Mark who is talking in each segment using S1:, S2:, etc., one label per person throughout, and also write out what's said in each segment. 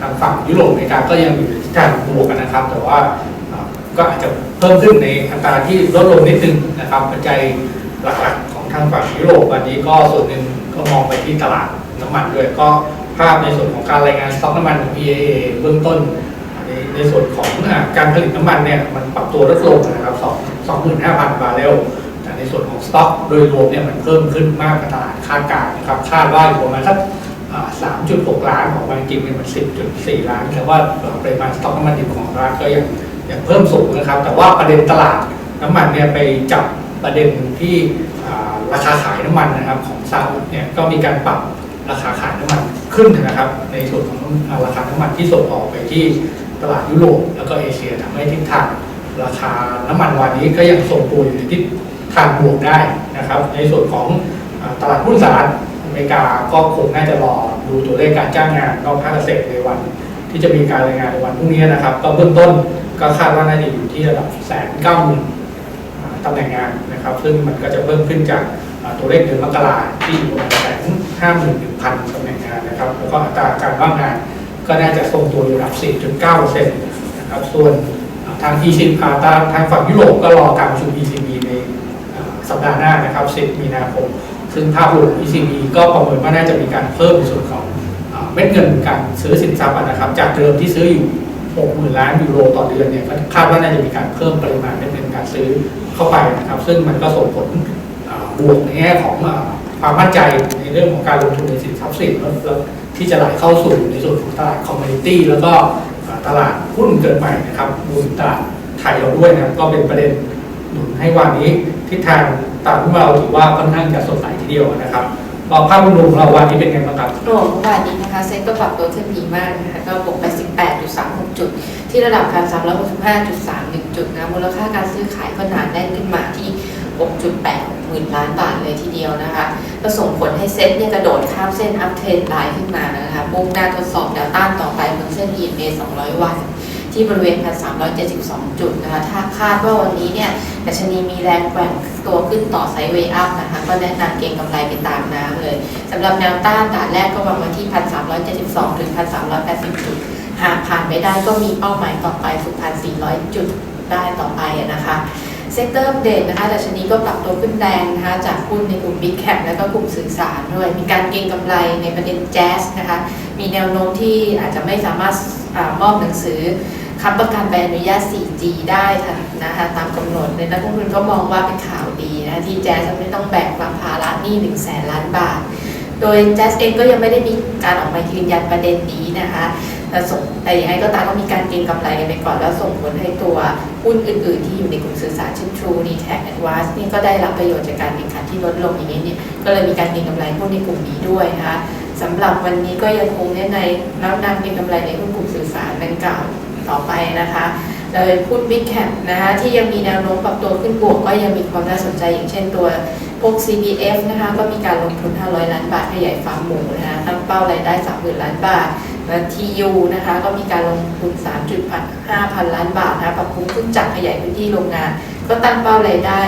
S1: ทางฝั่งยุโรปอเมริกาก็ยังอยู่ในทิศทางบวกกันนะครับ แต่ว่าก็อาจจะเพิ่มขึ้นในอัตราที่ลดลงนิดนึงนะครับปัจจัยหลักๆของทางฝั่งยุโรปวันนี้ก็ส่วนหนึ่งก็มองไปที่ตลาดน้ำมันด้วยก็ภาพในส่วนของการรายงานสต็อกน้ำมันของ EIA เบื้องต้นในในส่วนของอการผลิตน้ำมันเนี่ยมันปรับตัวลดลงนะครับ2 25,000 บาร์เรลแต่ในส่วนของสต็อกโดยรวมเนี่ยมันเพิ่มขึ้นมากกว่าตลาดคาดการณ์นะครับคาดว่าอยู่ประมาณสัก 3.6 ล้านของวันจริงเนี่ยมัน 10.4 ล้าน แต่ว่าปริมาณสต็อกน้ำมันดิบของร้านก็ยังยังเพิ่มสูงนะครับ แต่ว่าประเด็นตลาดน้ำมันเนี่ยไปจับประเด็นที่ราคาขายน้ำมันนะครับของซาอุดเนี่ยก็มีการปรับราคาขายน้ำมันขึ้นนะครับ ในส่วนของราคาน้ำมันที่ส่งออกไปที่ตลาดยุโรปแล้วก็เอเชียทำให้ทิศทางราคาน้ำมันวันนี้ก็ยังทรงตัวอยู่ในทิศทางบวกได้นะครับ ในส่วนของตลาดหุ้นสหรัฐอเมริกาก็คงน่าจะรอ ดูตัวเลขการจ้างงานนอกภาคเกษตรในวัน ที่จะมีการรายงานในวันพรุ่งนี้นะครับ ก็เบื้องต้นก็คาดว่าน่าจะอยู่ที่ระดับแสนเก้าหมื่นตำแหน่งงานนะครับ ซึ่งมันก็จะเพิ่มขึ้นจากตัวเลขเดือนมกราที่อยู่ประมาณแสนห้าหมื่นหนึ่งพันตำแหน่งงานนะครับ แล้วก็อัตราการว่างงานก็น่าจะทรงตัวอยู่ระดับ 4.9%นะครับ ส่วนทาง ECB อ่าทาทางฝั่งยุโรปก็รอการประชุม ECB ในสัปดาห์หน้านะครับ 10 มีนาคม ซึ่งภาพรวม ECB ก็ประเมินว่าน่าจะมีการเพิ่มในส่วนของเม็ดเงินการซื้อสินทรัพย์นะครับจากเดิมที่ซื้ออยู่ 60,000 ล้านยูโรต่อเดือนเนี่ยคาดว่าน่าจะมีการเพิ่มปริมาณเม็ดเงินการซื้อเข้าไปนะครับ ซึ่งมันก็ส่งผลบวกในแง่ของความมั่นใจในเรื่องของการลงทุนในสินทรัพย์สินที่จะไหลเข้าสู่ในส่วนของตลาดคอมมูนิตี้แล้วก็ตลาดหุ้นเกิดใหม่นะครับรวมตลาดไทยเราด้วยนะครับก็เป็นประเด็นหนุนให้วันนี้ทิศทาง ตลาดหุ้นเราถือว่าค่อนข้างจะสดใสทีเดียวนะครับบอกภาพรวมของเราวันนี้เป็นไงบ้างครับ
S2: โอ้เมื่อวานนี้นะคะเซ็ตก็ปรับตัวขึ้นดีมากนะคะก็บวกไป 18.36 จุด ที่ระดับ1,365.31 จุดนะมูลค่าการซื้อขายก็หนาแน่นขึ้นมาที่ 6.8หมื่นล้านบาทเลยทีเดียวนะคะก็ส่งผลให้เซ็ตเนี่ยกระโดดข้ามเส้นอัพเทรนไลน์ขึ้นมานะคะมุ่งหน้าทดสอบแนวต้านต่อไปบนเส้น EMA 200 วัน ที่บริเวณ 1,372 จุดนะคะ ถ้าคาดว่าวันนี้เนี่ยดัชนีมีแรงแกว่งตัวขึ้นต่อไซด์เวย์อัพนะคะ ก็แนะนำเก็งกำไรไปตามน้ำเลยสำหรับแนวต้านด่านแรกก็วางไว้ที่ 1,372 ถึง 1,380 จุด หากผ่านไม่ได้ก็มีเป้าหมายต่อไปสู่1,400 จุดได้ต่อไปนะคะเซกเตอร์เดตนนะคะดัชนีก็ปรับตัวขึ้นแรงนะคะจากหุ้นในกลุ่ม Big Cap และก็กลุ่มสื่อสารด้วย มีการเก็งกำไรในประเด็นแจ๊สนะคะ มีแนวโน้มที่อาจจะไม่สามารถอมอบหนังสือ ค้ำประกันใบอนุญาต 4G ได้ค่ะนะคะตามกำหนดในนักลงทุนก็มองว่าเป็นข่าวดีนะคะที่แจ๊สไม่ต้องแบกรับภาระหนี้1แสนล้านบาท โดยแจ๊สเองก็ยังไม่ได้มีการออกมายืนยันประเด็นนี้นะคะแต่ส่งแต่ยังไงก็ตามก็มีการเก็งกำไรกันไปก่อนแล้วส่งผลให้ตัวหุ้นอื่น ๆ ที่อยู่ในกลุ่มสื่อสารเช่น True d t a c Advance นี่ก็ได้รับประโยชน์จากการแข่งขันที่ลดลงอย่างนี้เนี่ยก็เลยมีการเก็งกำไรหุ้นในกลุ่มนี้ด้วยนะคะสำหรับวันนี้ก็ยังคงเน้นในแล้วนำเก็งกำไรในหุ้นกลุ่มสื่อสารดังกล่าว ต่อไปนะคะโดยหุ้น Big Cap นะคะที่ยังมีแนวโน้มปรับตัวขึ้นบวก ก็ยังมีความน่าสนใจอย่างเช่นตัวพวก CPF นะคะก็มีการลงทุน 500 ล้านบาทขยายฟาร์มหมูนะคะตั้งเป้ารายได้ 30,000 ล้านบาทและ TU นะคะก็มีการลงทุน 3.5พันล้านบาทนะคะปรับปรุงเครื่องจักรขยายพื้นที่โรงงาน ก็ตั้งเป้ารายได้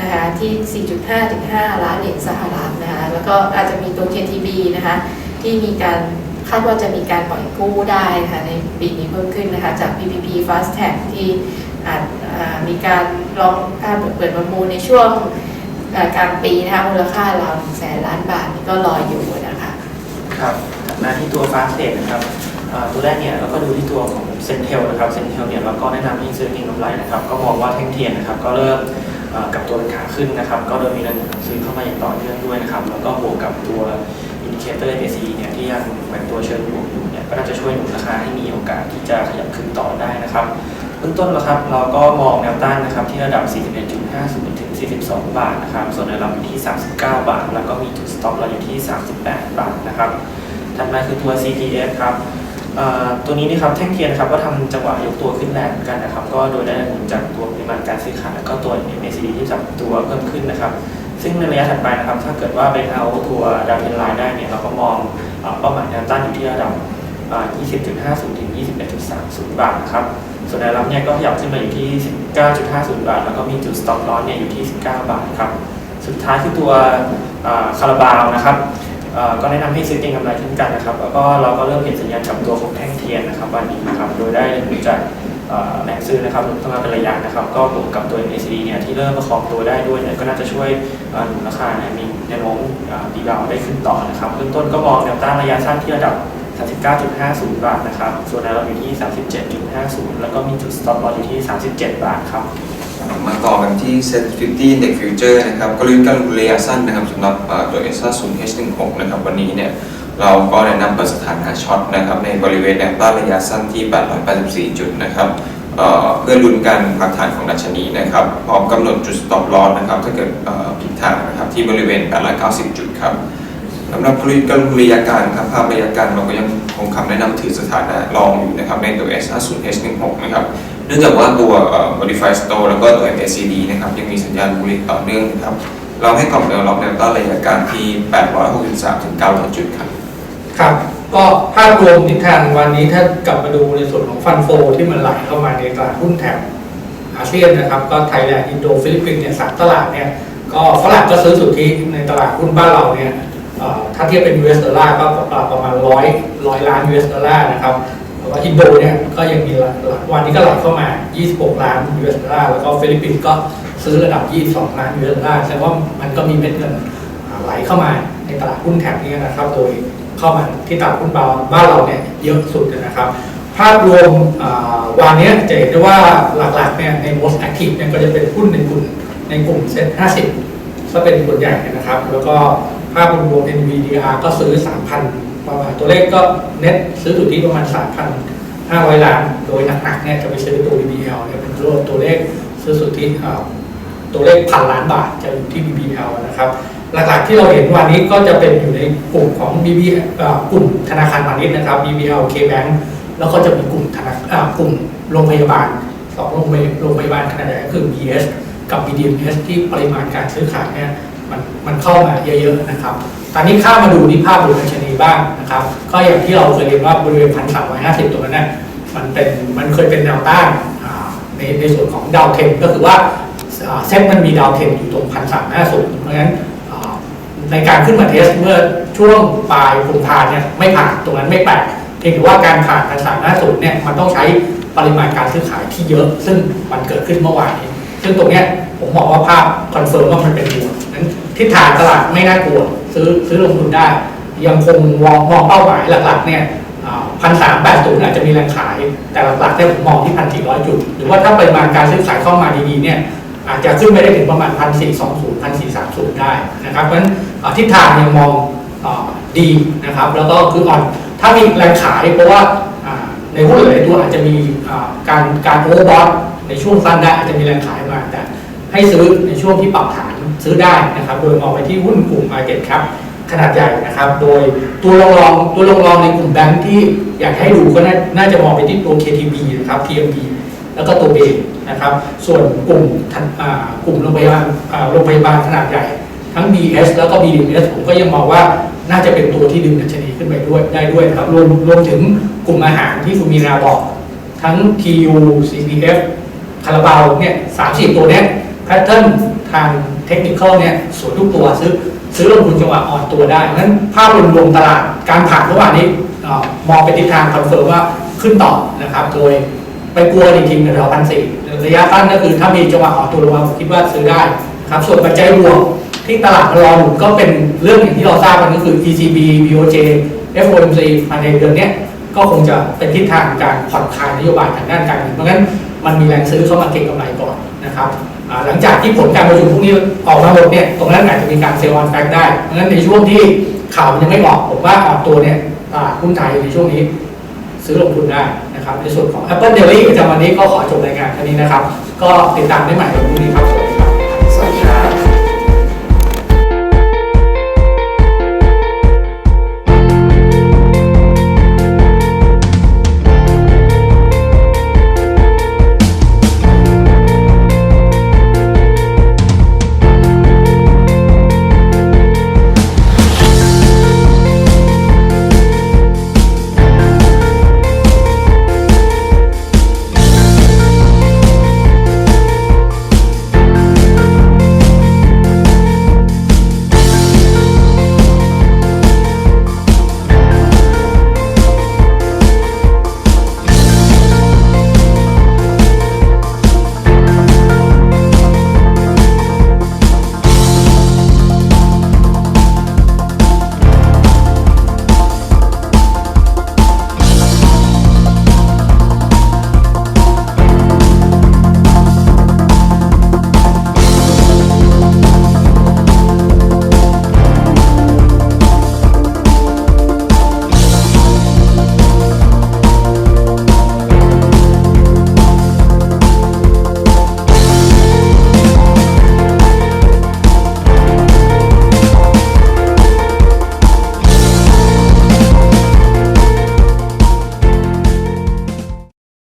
S2: นะคะที่ 4.5ถึง5ล้านเหรียญสหรัฐนะคะแล้วก็อาจจะมีตัว KTB นะคะที่มีการาดว่าจะมีการปล่อยกู้ได้นะคะในปีนี้เพิ่มขึ้นนะคะจาก PPP Fast Tag ที่อาจมีการลองการเปิดประมูลในช่วงกลางปีนะคะมูลค่าราวแสนล้านบาทก็รออยู่นะคะ
S3: ครับมาที่ตัวฟาสเ t นะครับตัวแรกเนี่ยเราก็ดูที่ตัวของเซนเทลนะครับเซนเทลเนี่ยเราก็แนะนำให้ซื้อเก็งกำไรนะครับก็มองว่าแท่งเทียนนะครับก็เริ่มกับตัวเป็นขาขึ้นนะครับ ก็เริ่มมีแรงซื้อเข้ามาอย่างต่อเนื่องด้วยนะครับ แล้วก็บวกกับตัว อินดิเคเตอร์ MACD เนี่ยที่ยังแหว่งตัวเชิงบวกอยู่เนี่ยก็น่าจะช่วยหนุนราคาให้มีโอกาสที่จะขยับขึ้นต่อได้นะครับเบื้องต้นนะครับเราก็มองแนวต้านนะครับที่ระดับ 41.50 ถึง 42 บาทนะครับส่วนแนวรับที่ 39 บาท แล้วก็มีจุดสต็อปเราอยู่ที่ 38 บาทนะครับถัดมาคือตัว CPF ครับตัวนี้นะครับแท่งเทียนนะครับก็ทำจังหวะยกตัวขึ้นแรงเหมือนกันนะครับ ก็โดยได้ผลจากตัวปริมาณการซื้อขายแล้วก็ตัว MACD ที่จับตัวเพิ่มขึ้นนะครับ ซึ่งในระยะถัดไปนะครับ ถ้าเกิดว่าเป็นเอาตัวดาวเทนไลน์ได้เนี่ยเราก็มองเป้าหมายแนวต้านอยู่ที่ระดับ 20.50 ถึง 21.30 บาทนะครับ ส่วนแนวรับเนี่ยก็ขยับขึ้นมาอยู่ที่ 19.50 บาท แล้วก็มีจุด stop loss เนี่ยอยู่ที่ 19 บาทครับ สุดท้ายคือตัวคาราบาวนะครับก็แนะนำให้ซื้อเก็งกำไรเช่นกันนะครับ แล้วก็เราก็เริ่มเห็นสัญญาณกับตัวของแท่งเทียนนะครับวันนี้นะครับ โดยได้ผลจาก เอ่งซื้อนะครับลดลงมาเป็นระยะนะครับ ก็บวกกับตัว MACD เนี่ยที่เริ่มประคองตัวได้ด้วยเนี่ยก็น่าจะช่วยหนุนราคาเนี่ยมีแนวโน้มดีดาวได้ขึ้นต่อนะครับเบื้องต้นก็มองแนวต้านระยะสั้นที่ระดับ 39.50 บาทนะครับ ส่วนแนวรับอยู่ที่ 37.50 แล้วก็มีจุด stop loss อยู่ที่ 37 บาทครับ
S4: มาต่อกันที่ Set 50 Index Future นะครับกลยุทธ์การลงทุนระยะสั้นนะครับสำหรับตัว s อ0 H16 นะครับวันนี้เนี่ย เราก็แนะนำเปิดสถานะช็อตนะครับในบริเวณแนวต้านระยะสั้นที่ 884 จุดนะครับเเพื่อลุ้นการพักฐานของดัชนีนะครับพร้อมกำหนดจุด stop loss นะครับถ้าเกิดผิดทางนะครับที่บริเวณ 890 จุดครับสำหรับกลยุทธ์การลงระยะกางครับภาพระยะกางเราก็ยังคงคำแนะนำถือสถานะรองอยู่นะครับในตัว S50H16 นะครับเนื่องจากว่าตัว Modify Store แล้วก็ตัว MACD นะครับยังมีสัญญาณบูลลิต่อเนื่องนะครับเราให้กรอบแนวรับแนวต้านระยะกางที่ 863-900 จุดครับ
S1: ครับ ก็ภาพรวมทิศทางวันนี้ถ้ากลับมาดูในส่วนของฟันโฟที่มันไหลเข้ามาในตลาดหุ้นแถบอาเซียนนะครับ ก็ไทยแลนด์อินโดฟิลิปปินส์เนี่ยสามตลาดเนี่ยก็ฝรั่งก็ซื้อสุทธิในตลาดหุ้นบ้านเราเนี่ยถ้าเทียบเป็น US ดอลลาร์ก็ประมาณร้อยร้อยล้าน US ดอลลาร์นะครับแต่ว่าอินโดเนี่ยก็ยังมีวันนี้ก็ไหลเข้ามา 26 ล้าน US ดอลลาร์แล้วก็ฟิลิปปินส์ก็ซื้อระดับ 22 ล้าน US ดอลลาร์แสดงว่ามันก็มีเม็ดเงินไหลเข้ามาในตลาดหุ้นแถบนี้นะครับ โดย เข้ามาที่ตลาดหุ้นบ้านเราเนี่ยเยอะสุดนะครับ ภาพรวมอ่าวันนี้จะเห็นได้ว่าหลักๆเนี่ยใน most active เนี่ยก็จะเป็นหุ้นในกลุ่มในกลุ่มเซ็ต50ก็เป็นส่วนใหญ่นะครับ แล้วก็ภาพรวม NVDR ก็ซื้อ 3,000 ประมาณตัวเลขก็เน็ตซื้อสุทธิประมาณ 3,500 ล้าน โดยหนักๆเนี่ยจะไปซื้อตัว BBL เนี่ยเป็นตัวตัวเลขซื้อสุทธิอ่าตัวเลขพันล้านบาทจะอยู่ที่ BBL นะครับ หลักๆที่เราเห็นวันนี้ก็จะเป็นอยู่ในกลุ่มของ BB กลุ่มธนาคารพาณิชย์นะครับ BBL KBank แล้วก็จะมีกลุ่มธนาอ่ากลุ่มโรงพยาบาลสองโรงพยโรงพยาบาลขนาดใหญ่ก็คือ BS กับ BDMs ที่ปริมาณการซื้อขายเนี่ยมันมันเข้ามาเยอะๆนะครับ ตอนนี้ข้ามาดูที่ภาพรวมดัชนีบ้างนะครับ ก็อย่างที่เราเคยเรียนว่าบริเวณพันสามร้อยห้าสิบตรงนั้นนะมันเป็นมันเคยเป็นแนวต้านในในส่วนของดาวเทนก็คือว่าเซ็ตมันมีดาวเทนอยู่ตรงพันสามห้าศูนย์เพราะฉะนั้น ในการขึ้นมาเทสเมื่อช่วงปลายกุมภาเนี่ยไม่ผ่านตรงนั้นไม่แปลกเพียงแต่ว่าการผ่านพันสามห้าศูนย์เนี่ยมันต้องใช้ปริมาณการซื้อขายที่เยอะ ซึ่งมันเกิดขึ้นเมื่อวานนี้ซึ่งตรงเนี้ยผมบอกว่าภาพคอนเฟิร์มว่ามันเป็นบวกนั้นทิศทางตลาดไม่น่ากลัวซื้อซื้อลงทุนได้ ยังคงมองมองเป้าหมายหลักๆเนี่ยพันสามแปดศูนย์อาจจะมีแรงขาย แต่หลักๆเนี่ยผมมองที่พันสี่ร้อยจุด หรือว่าถ้าปริมาณการซื้อขายเข้ามาดีๆเนี่ย อาจจะขึ้นไปได้ถึงประมาณ 1 4 2 0 1 4 3 0 ได้นะครับเพราะฉะนั้นทิศทางยังมองอดีนะครับ แล้วก็คืออ่อนถ้ามีแรงขายเพราะว่าในหุ้นหลายตัวอาจจะมีการการโอเวอร์บอทในช่วงสั้นได้อาจจะมีแรงขายมาแต่ให้ซื้อในช่วงที่ปรับฐานซื้อได้นะครับ โดยมองไปที่หุ้นกลุ่ม Market Cap ขนาดใหญ่นะครับ โดยตัวรองรองตัวรองรองในกลุ่มแบงค์ที่อยากให้ดูก็น่าน่าจะมองไปที่ตัว KTB นะครับ TMB แล้วก็ตัวเบ นะครับ ส่วนกลุ่มกลุ่มโรงพยาบาลโรงพยาบาลขนาดใหญ่ ทั้ง BS แล้วก็ BDS ผมก็ยังมองว่าน่าจะเป็นตัวที่ดึงดัชนีขึ้นไปด้วยได้ด้วยนะครับรวมรวมถึงกลุ่มอาหารที่คุณมีนาบอก ทั้ง TU CPF คาราบาวเนี่ยสามสี่ตัวเนี้ยแพทเทิร์นทางเทคนิคเนี่ยสวยทุกตัวซื้อซื้อลงทุนจังหวะอ่อนตัวได้นั้นภาพรวมๆตลาดการผ่านเมื่านนี้มองไปทิศทางคอนเฟิร์มว่าขึ้นต่อนะครับ โดยไปกลัวจริงๆในระดับพันสี่ ระยะสั้นก็คือถ้ามีจังหวะอ่อตัวลงมาผมคิดว่าซื้อได้ครับส่วนปัจจัยบวกที่ตลาดรออยู่ก็เป็นเรื่องอย่างที่เราทราบกันก็คือ ECB BOJ FOMC ภายในเดือนนี้ก็คงจะเป็นทิศทางการผ่อนคลายนโยบายทางด้านการเงินเพราะงั้นมันมีแรงซื้อเข้ามาเก็งกำไรก่อนนะครับหลังจากที่ผลการประชุมพวกนี้ออกมาหมดเนี่ยตรงนั้นอาจจะมีการเซลล์ออนแฟกได้เพราะงั้นในช่วงที่ข่าวมันยังไม่ออกผมว่าออนตัวเนี่ยตลาดหุ้นไทยในช่วงนี้ ซื้อลงทุนได้นะครับในส่วนของ Apple Daily ประจำวันนี้ก็ขอจบรายงานแค่นี้นะครับ ก็ติดตามได้ใหม่วันพรุ่งนี้ครับ